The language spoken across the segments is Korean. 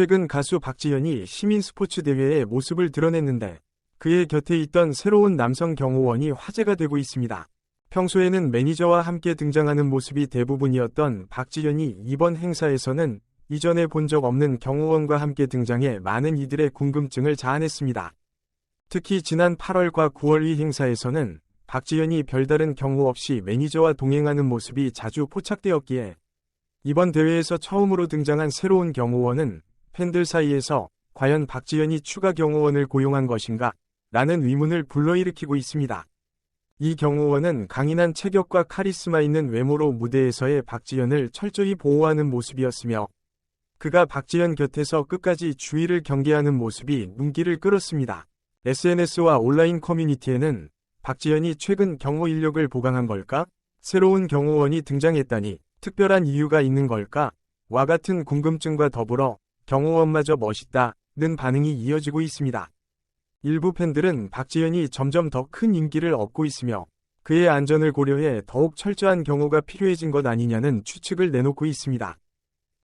최근 가수 박지현이 시민 스포츠 대회에 모습을 드러냈는데 그의 곁에 있던 새로운 남성 경호원이 화제가 되고 있습니다. 평소에는 매니저와 함께 등장하는 모습이 대부분이었던 박지현이 이번 행사에서는 이전에 본 적 없는 경호원과 함께 등장해 많은 이들의 궁금증을 자아냈습니다. 특히 지난 8월과 9월 이 행사에서는 박지현이 별다른 경호 없이 매니저와 동행하는 모습이 자주 포착되었기에 이번 대회에서 처음으로 등장한 새로운 경호원은 팬들 사이에서 과연 박지현이 추가 경호원을 고용한 것인가? 라는 의문을 불러일으키고 있습니다. 이 경호원은 강인한 체격과 카리스마 있는 외모로 무대에서의 박지현을 철저히 보호하는 모습이었으며 그가 박지현 곁에서 끝까지 주의를 경계하는 모습이 눈길을 끌었습니다. SNS와 온라인 커뮤니티에는 박지현이 최근 경호 인력을 보강한 걸까? 새로운 경호원이 등장했다니 특별한 이유가 있는 걸까? 와 같은 궁금증과 더불어 경호원마저 멋있다 는 반응이 이어지고 있습니다. 일부 팬들은 박지현이 점점 더 큰 인기를 얻고 있으며 그의 안전을 고려해 더욱 철저한 경호가 필요해진 것 아니냐는 추측을 내놓고 있습니다.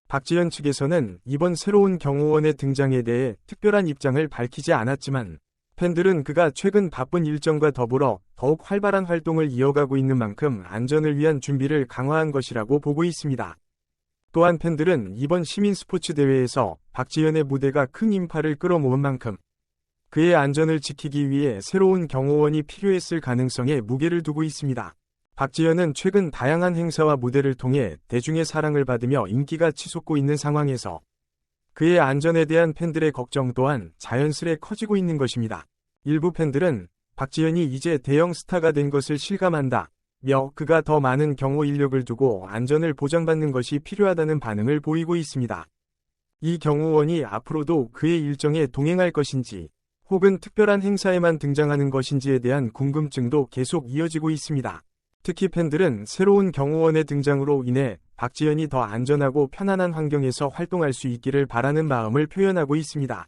박지현 측에서는 이번 새로운 경호원의 등장에 대해 특별한 입장을 밝히지 않았지만 팬들은 그가 최근 바쁜 일정과 더불어 더욱 활발한 활동을 이어가고 있는 만큼 안전을 위한 준비를 강화한 것이라고 보고 있습니다. 또한 팬들은 이번 시민 스포츠 대회에서 박지현의 무대가 큰 인파를 끌어모은 만큼 그의 안전을 지키기 위해 새로운 경호원이 필요했을 가능성에 무게를 두고 있습니다. 박지현은 최근 다양한 행사와 무대를 통해 대중의 사랑을 받으며 인기가 치솟고 있는 상황에서 그의 안전에 대한 팬들의 걱정 또한 자연스레 커지고 있는 것입니다. 일부 팬들은 박지현이 이제 대형 스타가 된 것을 실감한다. 며 그가 더 많은 경호 인력을 두고 안전을 보장받는 것이 필요하다는 반응을 보이고 있습니다. 이 경호원이 앞으로도 그의 일정에 동행할 것인지 혹은 특별한 행사에만 등장하는 것인지에 대한 궁금증도 계속 이어지고 있습니다. 특히 팬들은 새로운 경호원의 등장으로 인해 박지현이 더 안전하고 편안한 환경에서 활동할 수 있기를 바라는 마음을 표현하고 있습니다.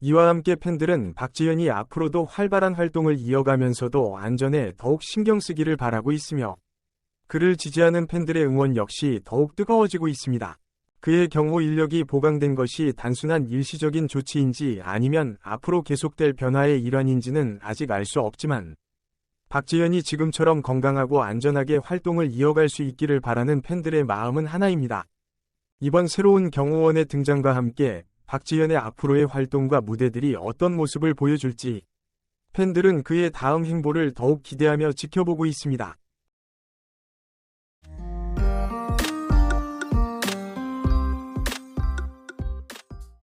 이와 함께 팬들은 박지현이 앞으로도 활발한 활동을 이어가면서도 안전에 더욱 신경 쓰기를 바라고 있으며 그를 지지하는 팬들의 응원 역시 더욱 뜨거워지고 있습니다. 그의 경호 인력이 보강된 것이 단순한 일시적인 조치인지 아니면 앞으로 계속될 변화의 일환인지는 아직 알 수 없지만 박지현이 지금처럼 건강하고 안전하게 활동을 이어갈 수 있기를 바라는 팬들의 마음은 하나입니다. 이번 새로운 경호원의 등장과 함께 박지현의 앞으로의 활동과 무대들이 어떤 모습을 보여줄지 팬들은 그의 다음 행보를 더욱 기대하며 지켜보고 있습니다.